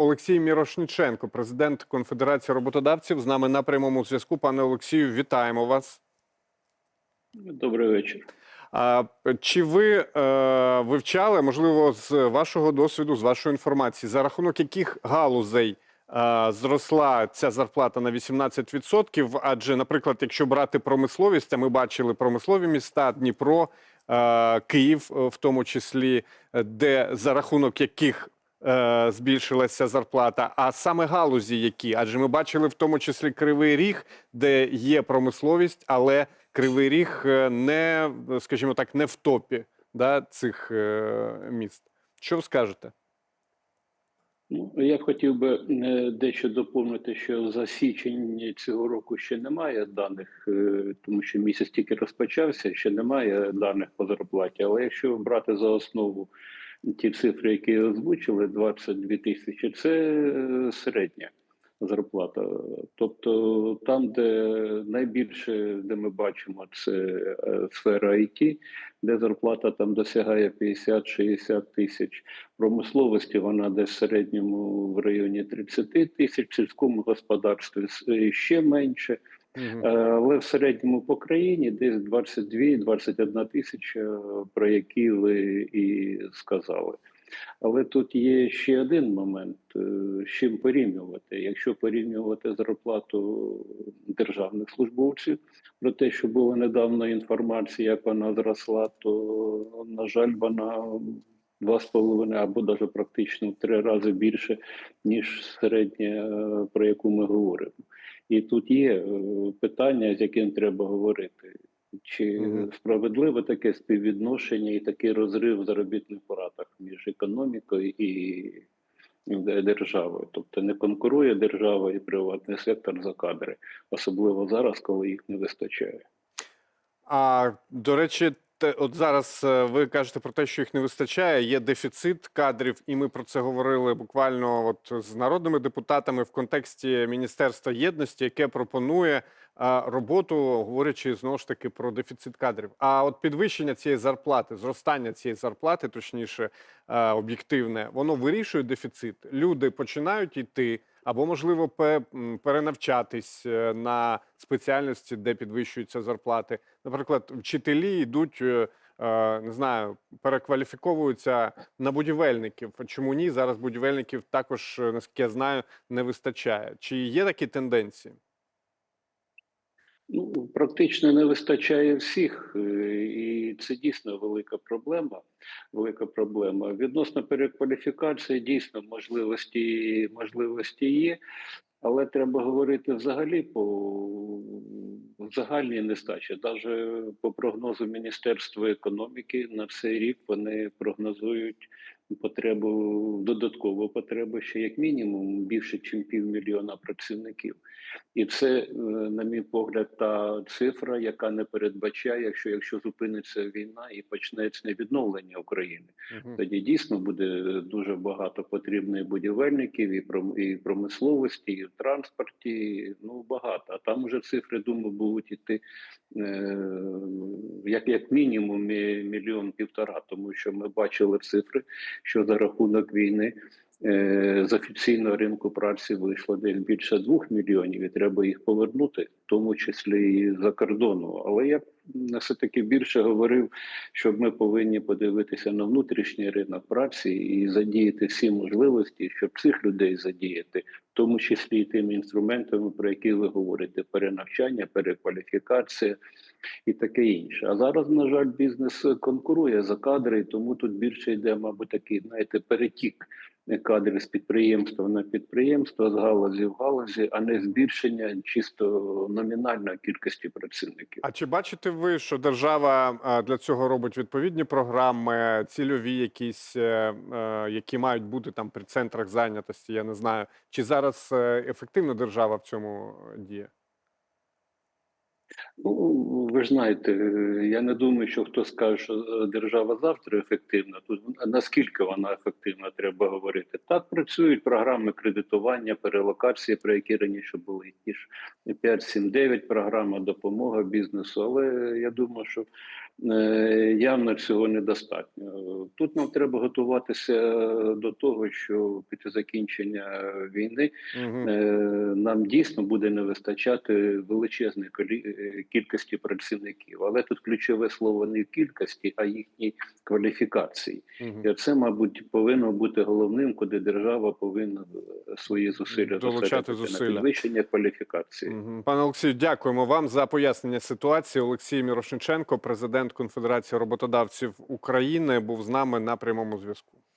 Олексій Мірошниченко, президент Конфедерації роботодавців, з нами на прямому зв'язку. Пане Олексію, вітаємо вас. Добрий вечір. А чи ви е, вивчали, можливо, з вашого досвіду, з вашої інформації, за рахунок яких галузей е, зросла ця зарплата на 18%? Адже, наприклад, якщо брати промисловість, а ми бачили промислові міста, Дніпро, е, Київ, е, в тому числі, е, де за рахунок яких е, збільшилася зарплата, а саме галузі, які, адже ми бачили в тому числі Кривий Ріг, де є промисловість, але Кривий Ріг е, не, скажімо так, не в топі да, цих е, міст. Що ви скажете? Ну, я хотів би дещо доповнити, що за січень цього року ще немає даних, тому що місяць тільки розпочався, ще немає даних по зарплаті. Але якщо брати за основу ті цифри, які озвучили, 22 тисячі, це е, середня зарплата. Тобто там, де найбільше, де ми бачимо, це е, сфера IT, де зарплата там досягає 50-60 тисяч. Промисловості вона десь в середньому в районі 30 тисяч, в сільському господарстві ще менше. Е, Але в середньому по країні десь 22-21 тисяча, про які ви і сказали. Але тут є ще один момент, е, з чим порівнювати. Якщо порівнювати зарплату державних службовців, про те, що була недавно інформація, як вона зросла, то, на жаль, вона два з половиною або навіть практично в три рази більше, ніж середня, е, про яку ми говоримо. І тут є е, питання, з яким треба говорити. Чи справедливе таке співвідношення і такий розрив в заробітних платах між економікою і державою? Тобто не конкурує держава і приватний сектор за кадри, особливо зараз, коли їх не вистачає. А до речі, те, от зараз е, ви кажете про те, що їх не вистачає. Є дефіцит кадрів, і ми про це говорили буквально от з народними депутатами в контексті Міністерства єдності, яке пропонує роботу, говорячи знову ж таки про дефіцит кадрів. А от підвищення цієї зарплати, зростання цієї зарплати, точніше, е, об'єктивне, воно вирішує дефіцит. Люди починають йти. Або можливо пе- перенавчатись е, на спеціальності, де підвищуються зарплати. Наприклад, вчителі йдуть, е, е, не знаю, перекваліфіковуються на будівельників. Чому ні? Зараз будівельників також, наскільки я знаю, не вистачає. Чи є такі тенденції? Ну, практично не вистачає всіх, е, і це дійсно велика проблема. Велика проблема. Відносно перекваліфікації, дійсно можливості, можливості є, але треба говорити взагалі по загальній нестачі. Навіть по прогнозу Міністерства економіки на цей рік вони прогнозують потребу додаткову потребу ще як мінімум більше, ніж півмільйона працівників. І це, е, на мій погляд, та цифра, яка не передбачає, якщо, якщо зупиниться війна і почнеться відновлення України. Мгм. Тоді дійсно буде дуже багато потрібних будівельників і і промисловості, і в транспорті. Ну багато. А там уже цифри думаю будуть іти е, як, як мінімум мільйон півтора, тому що ми бачили цифри, що за рахунок війни. Е, З офіційного ринку праці вийшло десь більше двох мільйонів, і треба їх повернути, в тому числі і за кордону. Але я все таки більше говорив, що ми повинні подивитися на внутрішній ринок праці і задіяти всі можливості, щоб цих людей задіяти, в тому числі і тими інструментами, про які ви говорите: перенавчання, перекваліфікація і таке інше. А зараз, на жаль, бізнес конкурує за кадри, тому тут більше йде, мабуть, такий, знаєте, перетік кадрів з підприємства на підприємство, з галузі в галузі, а не збільшення чисто номінальної кількості працівників. А чи бачите ви, що держава для цього робить відповідні програми, цільові якісь, е, е, які мають бути там при центрах зайнятості? Я не знаю. Чи зараз е, ефективно держава в цьому е, діє? Ну, ви ж знаєте, я не думаю, що хто скаже, що е, держава завтра ефективна. Тут наскільки вона ефективна, треба говорити. Так працюють програми кредитування, перелокації, про які раніше були ті ж 5-7-9 програма допомога бізнесу. Але я думаю, що Явно цього недостатньо. Тут нам треба готуватися до того, що після закінчення війни е, нам дійсно буде не вистачати величезної е, кількості працівників. Але тут ключове слово не в кількості, а їхній кваліфікації. Мгм. І це, мабуть, повинно бути головним, куди держава повинна е, свої зусилля Долучати зусилля. на підвищення кваліфікації. Мгм. Пане Олексію, дякуємо вам за пояснення ситуації. Олексій Мірошниченко, президент Конфедерації роботодавців України, був з нами на прямому зв'язку.